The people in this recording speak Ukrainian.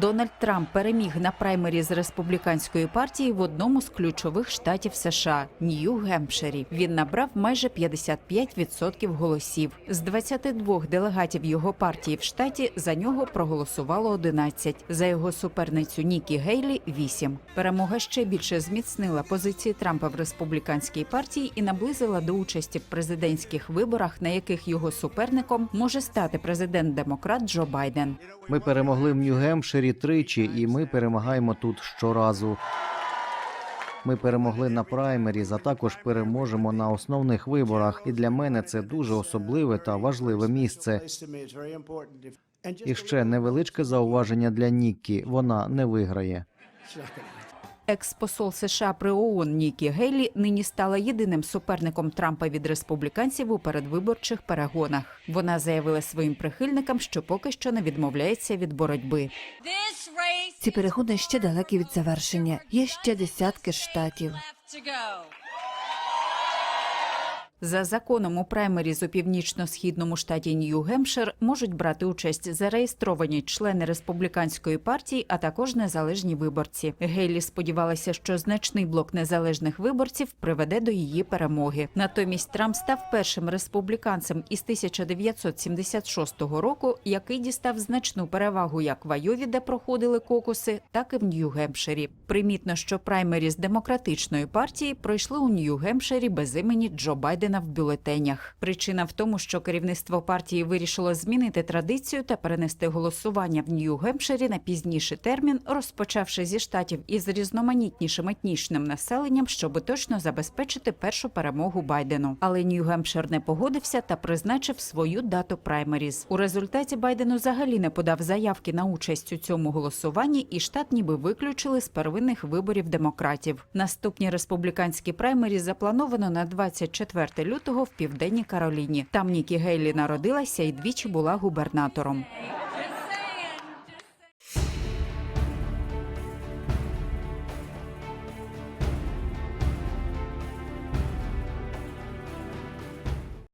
Дональд Трамп переміг на праймері з республіканської партії в одному з ключових штатів США Нью-Гемпширі. Він набрав майже 55% голосів. З 22 делегатів його партії в штаті за нього проголосувало 11, за його суперницю Нікі Гейлі 8. Перемога ще більше зміцнила позиції Трампа в республіканській партії і наблизила до участі в президентських виборах, на яких його суперником може стати президент-демократ Джо Байден. Ми перемогли в Нью-Гемпширі тричі, і ми перемагаємо тут щоразу. Ми перемогли на праймері, а також переможемо на основних виборах. І для мене це дуже особливе та важливе місце. І ще невеличке зауваження для Ніккі. Вона не виграє. Екс-посол США при ООН Нікі Гейлі нині стала єдиним суперником Трампа від республіканців у передвиборчих перегонах. Вона заявила своїм прихильникам, що поки що не відмовляється від боротьби. Ці перегони ще далекі від завершення. Є ще десятки штатів. За законом у праймеріз у північно-східному штаті Нью-Гемпшир можуть брати участь зареєстровані члени республіканської партії, а також незалежні виборці. Гейлі сподівалася, що значний блок незалежних виборців приведе до її перемоги. Натомість Трамп став першим республіканцем із 1976 року, який дістав значну перевагу як в Айові, де проходили кокуси, так і в Нью-Гемпширі. Примітно, що праймеріз демократичної партії пройшли у Нью-Гемпширі без імені Джо Байдена в бюлетенях. Причина в тому, що керівництво партії вирішило змінити традицію та перенести голосування в Нью-Гемпширі на пізніший термін, розпочавши зі штатів із різноманітнішим етнічним населенням, щоб точно забезпечити першу перемогу Байдену. Але Нью-Гемпшир не погодився та призначив свою дату праймеріз. У результаті Байден взагалі не подав заявки на участь у цьому голосуванні, і штат ніби виключили з первинних виборів демократів. Наступні республіканські праймері заплановано на 24 лютого в південній Кароліні. Там Нікі Гейлі народилася і двічі була губернатором.